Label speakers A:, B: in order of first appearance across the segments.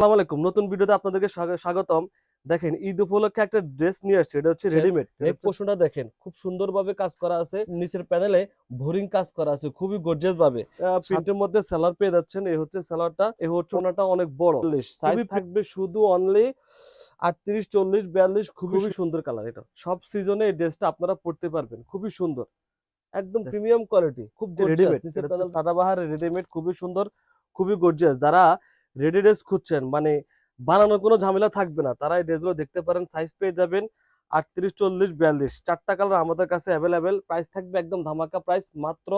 A: আসসালামু আলাইকুম। নতুন ভিডিওতে আপনাদেরকে স্বাগতম। দেখেন ঈদ উপলক্ষে একটা ড্রেস নিয়ে আসছে। এটা হচ্ছে
B: আচ্ছা,
A: রেডিমেড। নেক দেখেন খুব সুন্দরভাবে কাজ করা আছে। নিচের প্যানেলে কাজ করা আছে খুবই গর্জিয়াস ভাবে প্রিন্টের মধ্যে সেলার পেয়ে যাচ্ছেন। এই হচ্ছে সেলারটা। এই হচ্ছে ওনাটা অনেক বড়। সাইজ থাকবে শুধু অনলি আটত্রিশ চল্লিশ বিয়াল্লিশ খুবই সুন্দর কালার এটা। সব সিজনে এই ড্রেসটা আপনারা পড়তে পারবেন। খুবই সুন্দর। একদম প্রিমিয়াম কোয়ালিটি খুব রেডিমেড সাদাবাহার রেডিমেড খুবই সুন্দর খুবই গর্জিয়াস যারা রেডি ড্রেস খুঁজছেন মানে বানানোর কোনো ঝামেলা থাকবে না। তারা এই ড্রেসগুলো দেখতে পারেন সাইজ পেয়ে যাবেন আটত্রিশ, চল্লিশ, বিয়াল্লিশ। চারটা কালার আমাদের কাছে অ্যাভেলেবেল প্রাইস থাকবে একদম ধামাকা প্রাইস মাত্র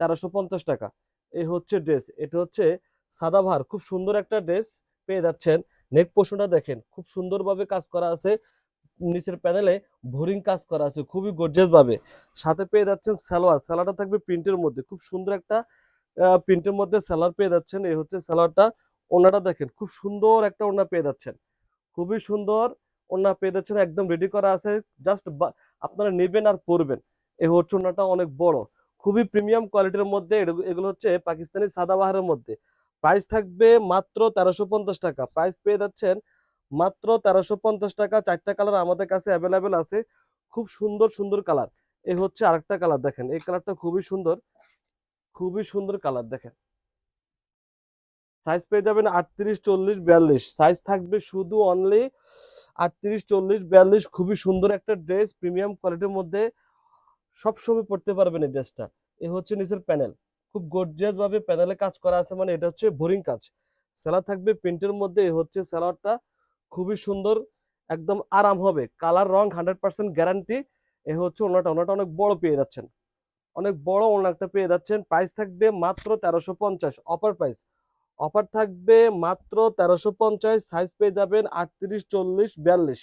A: তেরোশো পঞ্চাশ টাকা। এই হচ্ছে ড্রেস এটা হচ্ছে সাদাভার খুব সুন্দর একটা ড্রেস পেয়ে যাচ্ছেন। নেক পোর্শনটা দেখেন, খুব সুন্দরভাবে কাজ করা আছে। নিচের প্যানেলে বোরিং কাজ করা আছে, খুবই গর্জিয়াস ভাবে। সাথে পেয়ে যাচ্ছেন সালোয়ার, সালোয়ারটা থাকবে প্রিন্টের মধ্যে, খুব সুন্দর একটা প্রিন্টের মধ্যে স্যালোয়ার পেয়ে যাচ্ছেন। এই হচ্ছে সালোয়ারটা ওনাটা দেখেন, খুব সুন্দর একটা ওনা পেয়ে যাচ্ছেন। খুবই সুন্দর ওনা পেয়ে যাচ্ছেন, একদম রেডি করা আছে জাস্ট আপনারা নেবেন আর পরবেন। এই হচ্ছে ওনাটা অনেক বড়। খুবই প্রিমিয়াম কোয়ালিটির মধ্যে এগুলো- হচ্ছে পাকিস্তানি সাদাবাহারের মধ্যে। প্রাইস থাকবে মাত্র তেরোশো পঞ্চাশ টাকা। প্রাইস পেয়ে যাচ্ছেন মাত্র তেরোশো পঞ্চাশ টাকা। চারটা কালার আমাদের কাছে অ্যাভেলেবেল আছে। খুব সুন্দর সুন্দর কালার এই হচ্ছে আরেকটা কালার দেখেন। এই কালারটা খুবই সুন্দর। খুবই সুন্দর কালার দেখেন। সাইজ পেয়ে যাবেন আটত্রিশ, চল্লিশ, বিয়াল্লিশ। সাইজ থাকবে শুধু অনলি আটত্রিশ, চল্লিশ, বিয়াল্লিশ। খুবই সুন্দর একটা ড্রেস প্রিমিয়াম কোয়ালিটির মধ্যে সবসময় পড়তে পারবেন এই ড্রেসটা এ হচ্ছে নিচের প্যানেল খুব গর্জিয়াস ভাবে প্যানেলে কাজ করা আছে মানে এটা হচ্ছে বোরিং কাজ। সেলার থাকবে প্রিন্টের মধ্যে, এ হচ্ছে সেলারটা খুবই সুন্দর, একদম আরাম হবে। কালার রং হান্ড্রেড পার্সেন্ট গ্যারান্টি এ হচ্ছে ওনাটা। ওনাটা অনেক বড় পেয়ে যাচ্ছেন। অনেক বড় ওনাটা পেয়ে যাচ্ছেন। প্রাইস থাকবে মাত্র তেরোশো পঞ্চাশ অপার প্রাইস অফার থাকবে মাত্র তেরোশো পঞ্চাশ সাইজ পেয়ে যাবেন আটত্রিশ, চল্লিশ, বিয়াল্লিশ।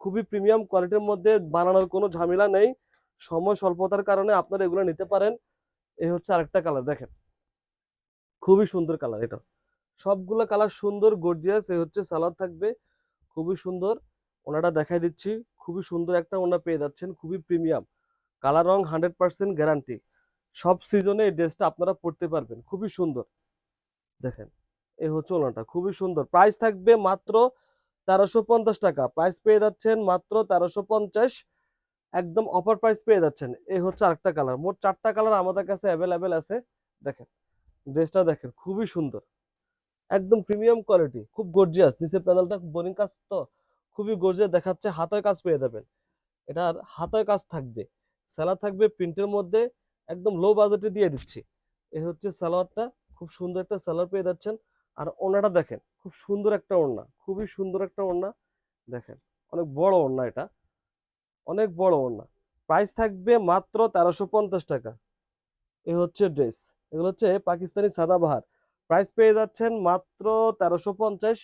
A: খুবই প্রিমিয়াম কোয়ালিটির মধ্যে বানানোর কোনো ঝামেলা নেই। সময় স্বল্পতার কারণে আপনারা এগুলো নিতে পারেন। এই হচ্ছে আরেকটা কালার দেখেন। খুবই সুন্দর কালার এটা। সবগুলো কালার সুন্দর গর্জিয়াস এই হচ্ছে সালাদ থাকবে। খুবই সুন্দর। ওনাটা দেখাই দিচ্ছি। খুবই সুন্দর একটা ওনা পেয়ে যাচ্ছেন। খুবই প্রিমিয়াম কালার রং হান্ড্রেড পার্সেন্ট গ্যারান্টি সব সিজনে এই ড্রেসটা আপনারা পরতে পারবেন। খুবই সুন্দর। দেখেন, এই হচ্ছে ওনাটা খুবই সুন্দর। প্রাইস থাকবে মাত্র তেরোশো পঞ্চাশ টাকা। প্রাইস পেয়ে যাচ্ছেন মাত্র তেরোশো পঞ্চাশ। একদম অফার প্রাইস পেয়ে যাচ্ছেন। এই হচ্ছে আরেকটা কালার মোট চারটা কালার আমাদের কাছে অ্যাভেলেবেল আছে। দেখেন ড্রেসটা দেখেন, খুবই সুন্দর। একদম প্রিমিয়াম কোয়ালিটি খুব গর্জিয়াস নিচের প্যানেলটা বোরিং কাজ তো, খুবই গর্জিয়াস দেখাচ্ছে। হাতের কাজ পেয়ে যাবেন। এটার হাতের কাজ থাকবে। স্যালার থাকবে প্রিন্টের মধ্যে। একদম লো বাজেটে দিয়ে দিচ্ছি। এই হচ্ছে সালোয়ারটা খুব সুন্দর একটা সালোয়ার পেয়ে যাচ্ছেন। আর ওড়নাটা দেখেন, খুব সুন্দর একটা ওড়না, খুবই সুন্দর একটা ওড়না। দেখেন, অনেক বড় ওড়না এটা। অনেক বড় ওড়না। প্রাইস থাকবে মাত্র তেরোশো পঞ্চাশ টাকা। এ হচ্ছে ড্রেস এগুলো হচ্ছে পাকিস্তানি সাদাবাহার। প্রাইস পেয়ে যাচ্ছেন মাত্র তেরোশো পঞ্চাশ।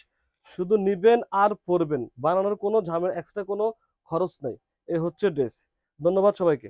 A: শুধু নিবেন আর পরবেন। বানানোর কোনো ঝামেলা এক্সট্রা কোনো খরচ নেই। এ হচ্ছে ড্রেস ধন্যবাদ সবাইকে।